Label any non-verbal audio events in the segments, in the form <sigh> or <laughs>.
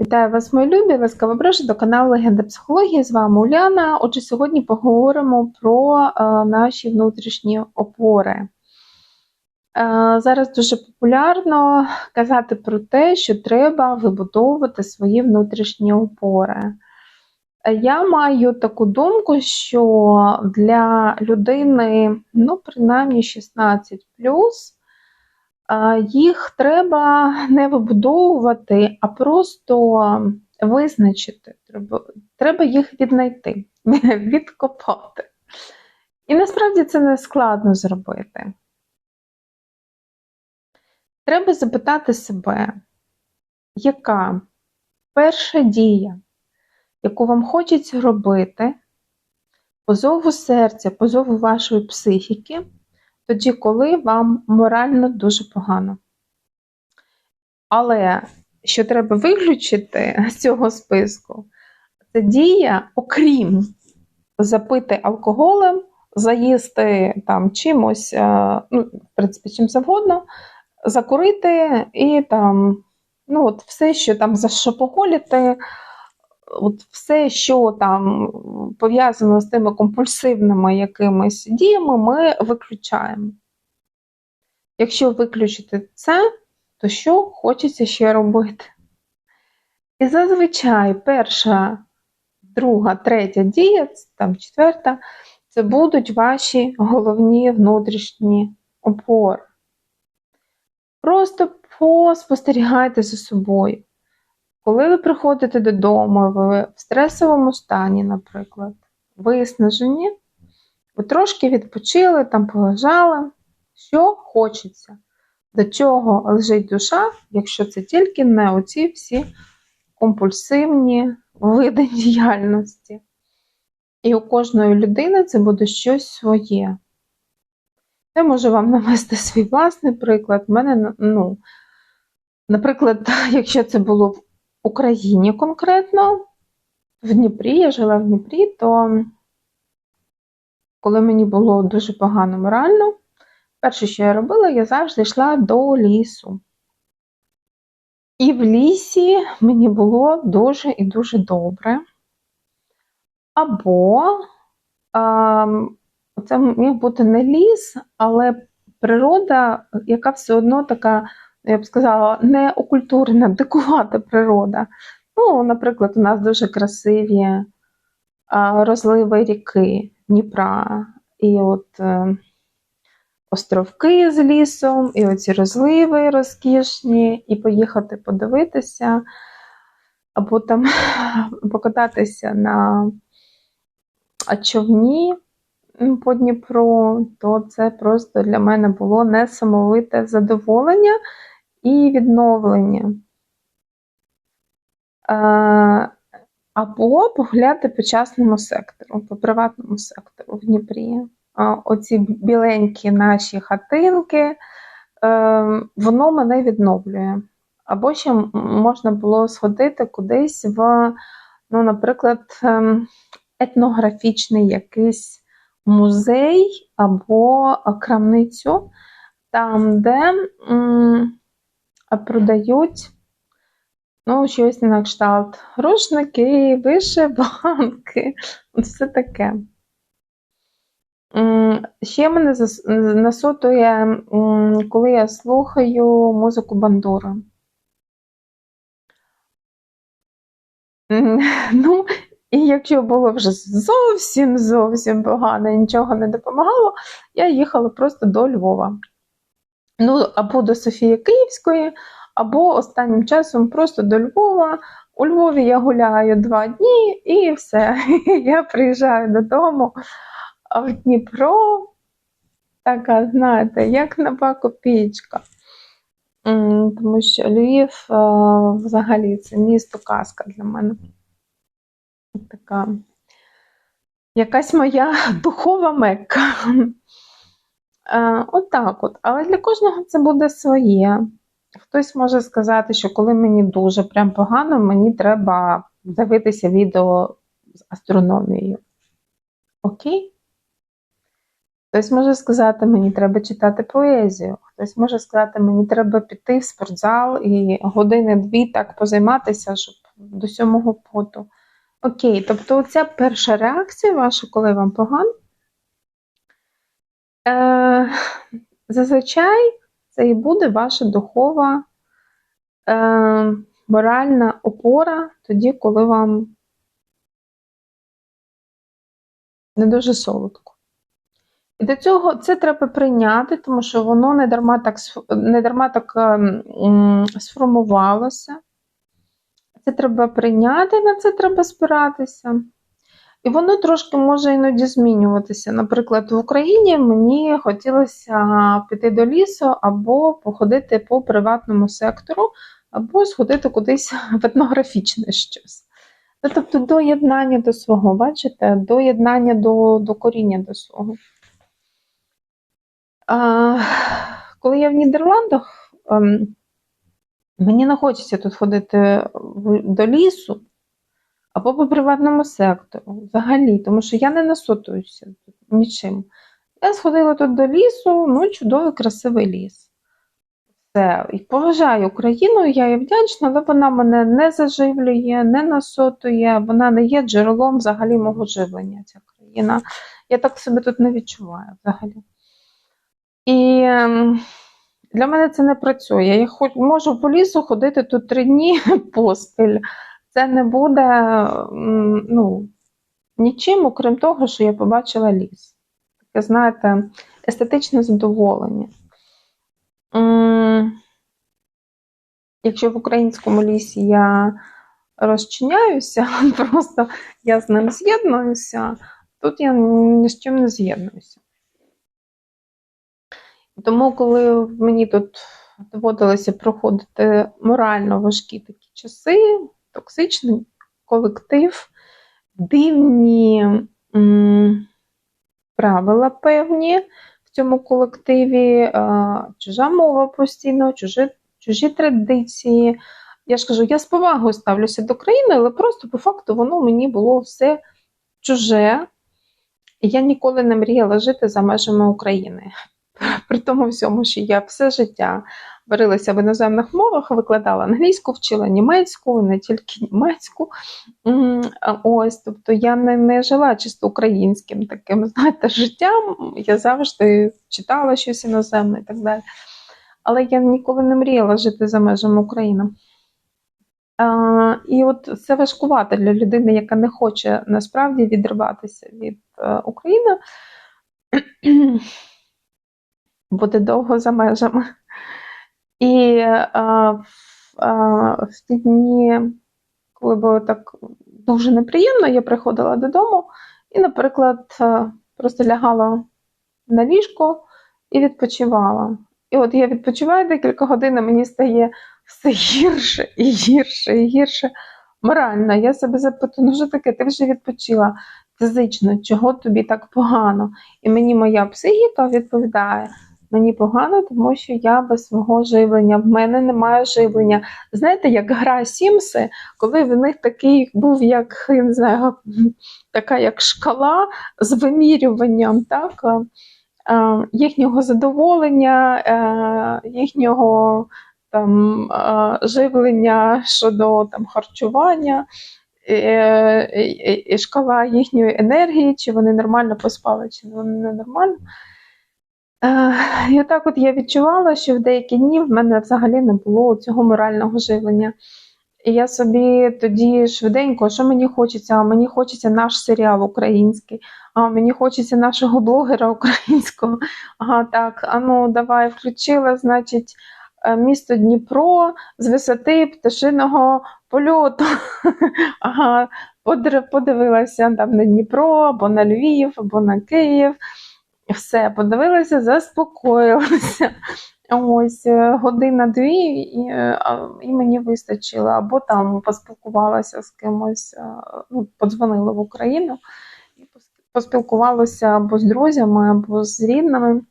Вітаю вас, мої любі! Ласкаво прошу до каналу Легенда психології. З вами Уляна. Отже, сьогодні поговоримо про е, наші внутрішні опори. Е, зараз дуже популярно казати про те, що треба вибудовувати свої внутрішні опори. Е, Я маю таку думку, що для людини, ну, принаймні 16 а, їх треба не вибудовувати, а просто визначити. Треба, їх віднайти, <laughs> відкопати. І насправді це не складно зробити. Треба запитати себе, яка перша дія, яку вам хочеться робити, по зову серця, по зову вашої психіки, тоді, коли вам морально дуже погано. Але що треба виключити з цього списку, це дія, окрім запити алкоголем, заїсти там чимось, е, ну, в принципі, чим завгодно, закурити і там, ну, от все, що там зашопоголіти, от все, що там пов'язано з тими компульсивними якимись діями, ми виключаємо. Якщо виключити це, то що хочеться ще робити? І зазвичай перша, друга, третя дія, там четверта, це будуть ваші головні внутрішні опори. Просто поспостерігайте за собою. Коли ви приходите додому, ви в стресовому стані, наприклад, виснажені, ви трошки відпочили, там полежали, що хочеться, до чого лежить душа, якщо це тільки не оці всі компульсивні види <laughs> діяльності. І у кожної людини це буде щось своє. Я можу вам навести свій власний приклад. У мене, ну, наприклад, <laughs> якщо це було Україні конкретно, в Дніпрі, я жила в Дніпрі, то коли мені було дуже погано морально, перше, що я робила, я завжди йшла до лісу. І в лісі мені було дуже і дуже добре. Або а, це міг бути не ліс, але природа, яка все одно така я б сказала, не окультурна, дикувата природа. Ну, Наприклад, у нас дуже красиві розливи ріки Дніпра, і от е, островки з лісом, і оці розливи розкішні, і поїхати подивитися, або там <laughs> покататися на човні по Дніпру, то це просто для мене було несамовите задоволення і відновлення. Або погляти по частному сектору, по приватному сектору в Дніпрі. Оці біленькі наші хатинки, ем, воно мене відновлює. Або ще можна було сходити кудись в, ну, наприклад, ем, етнографічний якийсь музей або крамницю, там, де продають ну, щось на кшталт рушники, вишиванки, <laughs> все таке. Ще мене насотує, коли я слухаю музику бандури. <laughs> Ну, і якщо було вже зовсім зовсім погано, нічого не допомагало, я їхала просто до Львова. Ну, або до Софії Київської, або останнім часом просто до Львова. У Львові я гуляю два дні і все. <laughs> Я приїжджаю додому, а в Дніпро така, знаєте, як нова копійка. Тому що Львів взагалі це місто казка для мене. Така якась моя <laughs> духова мекка. Отак от, от. Але для кожного це буде своє. Хтось може сказати, що коли мені дуже прям погано, мені треба дивитися відео з астрономією. Окей? Хтось може сказати, мені треба читати поезію. Хтось може сказати, мені треба піти в спортзал і години-дві так позайматися, щоб до сьомого поту. Окей, тобто ця перша реакція ваша, коли вам погано, е, зазвичай це і буде ваша духова е, моральна опора тоді, коли вам не дуже солодко. І до цього це треба прийняти, тому що воно не дарма так, не дарма так м, сформувалося. Це треба прийняти, на це треба спиратися. І воно трошки може іноді змінюватися. Наприклад, в Україні мені хотілося піти до лісу або походити по приватному сектору, або сходити кудись <laughs> в етнографічне щось. Ну, тобто доєднання до свого, бачите, доєднання до, до коріння до свого. А, коли я в Нідерландах, ем, мені не хочеться тут ходити до лісу або по приватному сектору взагалі, тому що я не насотуюся нічим. Я сходила тут до лісу, ну, чудовий, красивий ліс. Все. І поважаю Україну, я їй вдячна, але вона мене не заживлює, не насотує, вона не є джерелом взагалі мого живлення, ця країна. Я так себе тут не відчуваю взагалі. І ем, для мене це не працює. Я хоч можу по лісу ходити тут три дні <laughs> поспіль. Це не буде ну, нічим, окрім того, що я побачила ліс. Таке, знаєте, естетичне задоволення. Якщо в українському лісі я розчиняюся, <laughs> просто я з ним з'єднуюся, тут я ні з чим не з'єднуюся. Тому, коли мені тут доводилося проходити морально важкі такі часи, токсичний колектив, дивні м, правила певні в цьому колективі, е, чужа мова постійно, чужі, чужі традиції. Я ж кажу, я з повагою ставлюся до країни, але просто по факту воно мені було все чуже. Я ніколи не мріяла жити за межами України. При тому всьому, що я все життя варилася в іноземних мовах, викладала англійську, вчила німецьку, не тільки німецьку. Ось, тобто я не, не жила чисто українським таким, знаєте, життям. Я завжди читала щось іноземне і так далі. Але я ніколи не мріяла жити за межами України. А, і от це важкувато для людини, яка не хоче насправді відриватися від е, України. Буде довго за межами. І а, в, а, в ті дні, коли було так дуже неприємно, я приходила додому і, наприклад, е, просто лягала на ліжко і відпочивала. І от я відпочиваю декілька годин, а мені стає все гірше і гірше і гірше. Морально, я себе запитую, ну що таке, ти вже відпочила фізично, чого тобі так погано? І мені моя психіка відповідає: мені погано, тому що я без свого живлення, в мене немає живлення. Знаєте, як гра Сімси, коли в них такий був, як не знаю, <laughs> така як шкала з вимірюванням, так? е, їхнього задоволення, е, їхнього там, е, живлення щодо там, харчування, е, і шкала їхньої енергії, чи вони нормально поспали, чи вони не нормально. Е, І отак от я відчувала, що в деякі дні в мене взагалі не було цього морального живлення. І я собі тоді швиденько, що мені хочеться? А мені хочеться наш серіал український, а мені хочеться нашого блогера українського. Ага, так, а ну давай включила, значить, е, місто Дніпро з висоти пташиного польоту. <laughs> Ага, подивилася там на Дніпро, або на Львів, або на Київ. Все, подивилася, заспокоїлася. Ось е, година-дві, і, е, і мені вистачило. Або там поспілкувалася з кимось, е, ну, подзвонила в Україну і поспілкувалася або з друзями, або з рідними.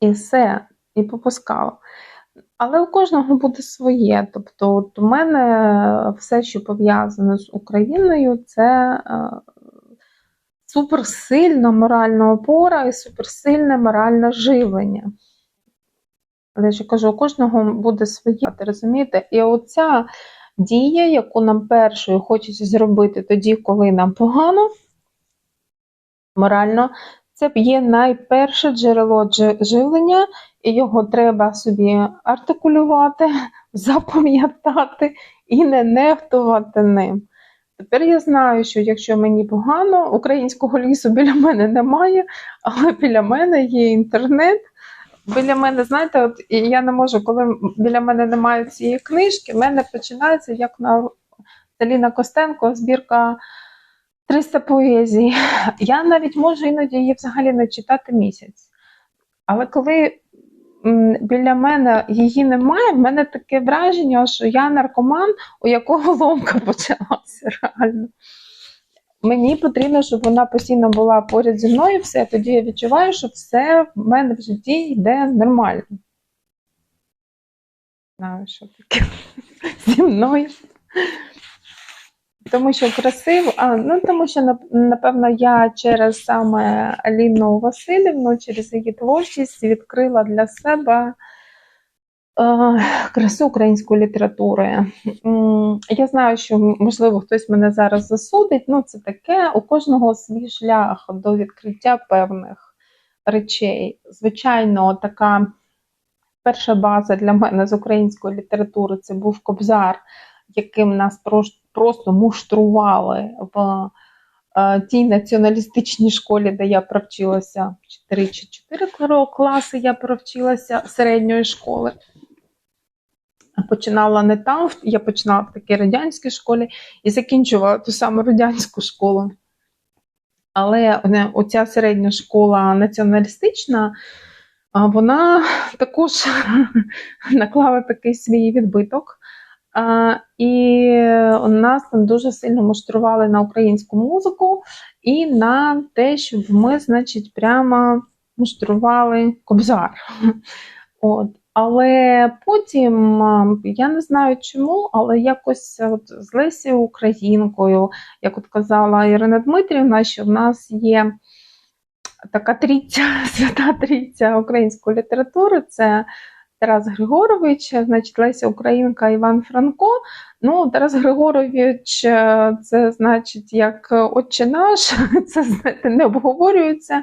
І все, і попускала. Але у кожного буде своє. Тобто, от у мене все, що пов'язане з Україною, це суперсильна моральна опора і суперсильне моральне живлення. Але я кажу, у кожного буде своє, ти розумієте? І оця дія, яку нам першою хочеться зробити тоді, коли нам погано, морально, це є найперше джерело живлення, і його треба собі артикулювати, <laughs> запам'ятати і не нехтувати ним. Тепер я знаю, що якщо мені погано, українського лісу біля мене немає, але біля мене є інтернет. Біля мене, знаєте, от я не можу, коли біля мене немає цієї книжки, в мене починається як на Таліна Костенко збірка 300 поезій. Я навіть можу іноді її взагалі не читати місяць. Але коли біля мене її немає, в мене таке враження, що я наркоман, у якого <laughs> ломка почалася реально. Мені потрібно, щоб вона постійно була поряд зі мною, все. Тоді я відчуваю, що все в мене в житті йде нормально. Знаю, що таке <laughs> зі мною. Тому що красиво, а, ну тому що напевно я через саме Аліну Васильівну, через її творчість відкрила для себе е, красу української літератури. Я знаю, що можливо хтось мене зараз засудить. Ну, це таке, у кожного свій шлях до відкриття певних речей. Звичайно, така перша база для мене з української літератури це був Кобзар, яким нас прос- просто муштрували в е, тій націоналістичній школі, де я провчилася 4 чи 4 класи я провчилася середньої школи. Починала не там, я починала в такій радянській школі і закінчувала ту саму радянську школу. Але оця середня школа націоналістична, вона також <laughs> наклала такий свій відбиток. І нас там дуже сильно муштрували на українську музику і на те, щоб ми, значить, прямо муштрували кобзар. <laughs> От. Але потім я не знаю чому, але якось от з Лесі Українкою, як от казала Ірина Дмитрівна, що в нас є така трійця, <laughs> свята трійця української літератури. Це Тарас Григорович, значить Леся Українка, Іван Франко. Ну, Тарас Григорович, е, це значить як отче наш, <laughs> це знаєте, не обговорюється.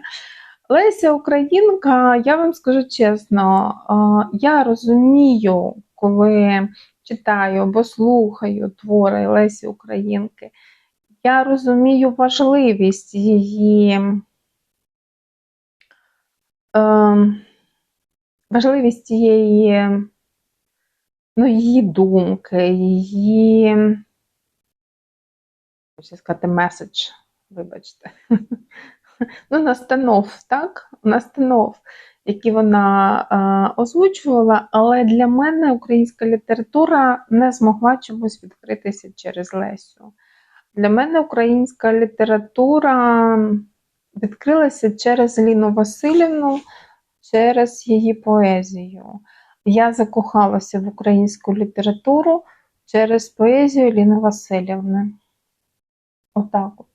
Леся Українка, я вам скажу чесно, е, я розумію, коли читаю або слухаю твори Лесі Українки, я розумію важливість її. е, Важливість цієї ну, її думки, її, хочу сказати, меседж, вибачте. Ну, настанов, так? Настанов, які вона е, озвучувала, але для мене українська література не змогла чомусь відкритися через Лесю. Для мене українська література відкрилася через Ліну Васильівну, через її поезію. Я закохалася в українську літературу через поезію Ліни Васильівни. Отак от.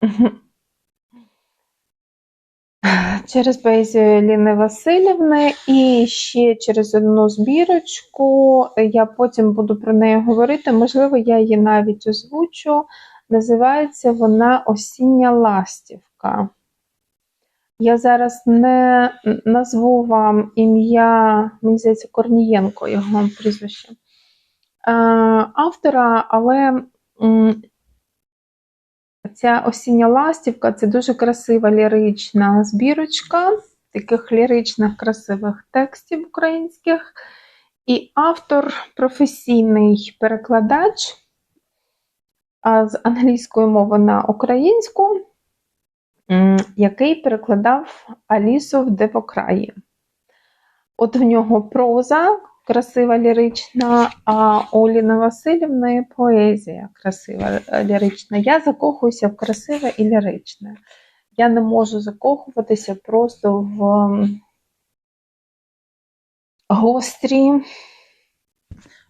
<laughs> Через поезію Ліни Васильівни і ще через одну збірочку. Я потім буду про неї говорити. Можливо, я її навіть озвучу. Називається вона Осіння ластівка. Я зараз не назву вам ім'я, мені здається, Корнієнко, його прізвище е, автора, але ця осіння ластівка це дуже красива лірична збірочка таких ліричних красивих текстів українських. І автор професійний перекладач з англійської мови на українську який перекладав Алісу в Девокраї. От в нього проза красива лірична, а у Ліни Васильівни поезія красива е, лірична. Я закохуюся в красиве і ліричне. Я не можу закохуватися просто в гострі,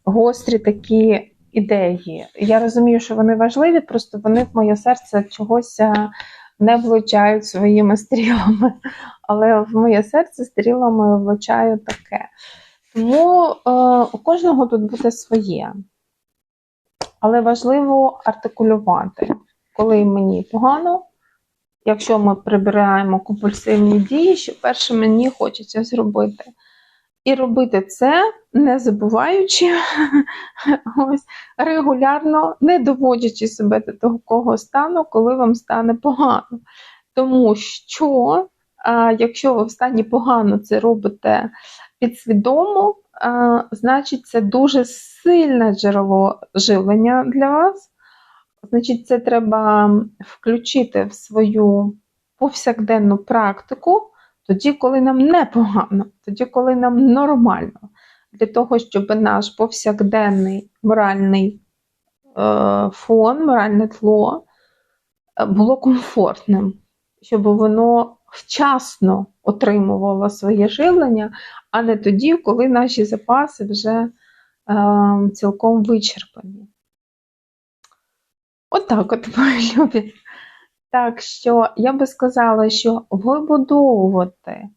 гострі такі ідеї. Я розумію, що вони важливі, просто вони в моє серце чогось е, не влучають своїми <laughs> стрілами. Але в моє серце стрілами влучаю таке. Тому е, у кожного тут буде своє. Але важливо артикулювати, коли мені погано, якщо ми прибираємо компульсивні дії, що перше мені хочеться зробити. І робити це, не забуваючи, <laughs> ось, регулярно, не доводячи себе до такого стану, коли вам стане погано. Тому що, якщо ви в стані погано це робите підсвідомо, значить це дуже сильне джерело живлення для вас. Значить, це треба включити в свою повсякденну практику тоді, коли нам не погано, тоді, коли нам нормально, для того, щоб наш повсякденний моральний е, фон, моральне тло е, було комфортним, щоб воно вчасно отримувало своє живлення, а не тоді, коли наші запаси вже е, цілком вичерпані. Отак от, от, мої любі. Так що я би сказала, що вибудовувати,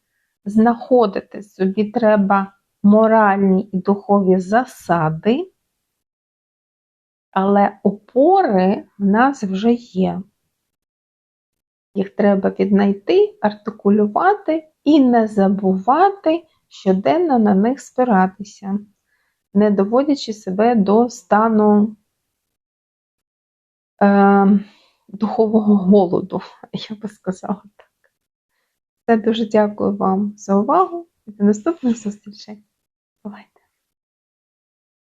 знаходити собі треба моральні і духові засади, але опори в нас вже є. Їх треба віднайти, артикулювати і не забувати щоденно на них спиратися, не доводячи себе до стану. Е, духового голоду, <laughs> я би сказала так. Все дуже дякую вам за увагу і до наступних зустрічей. Бувайте!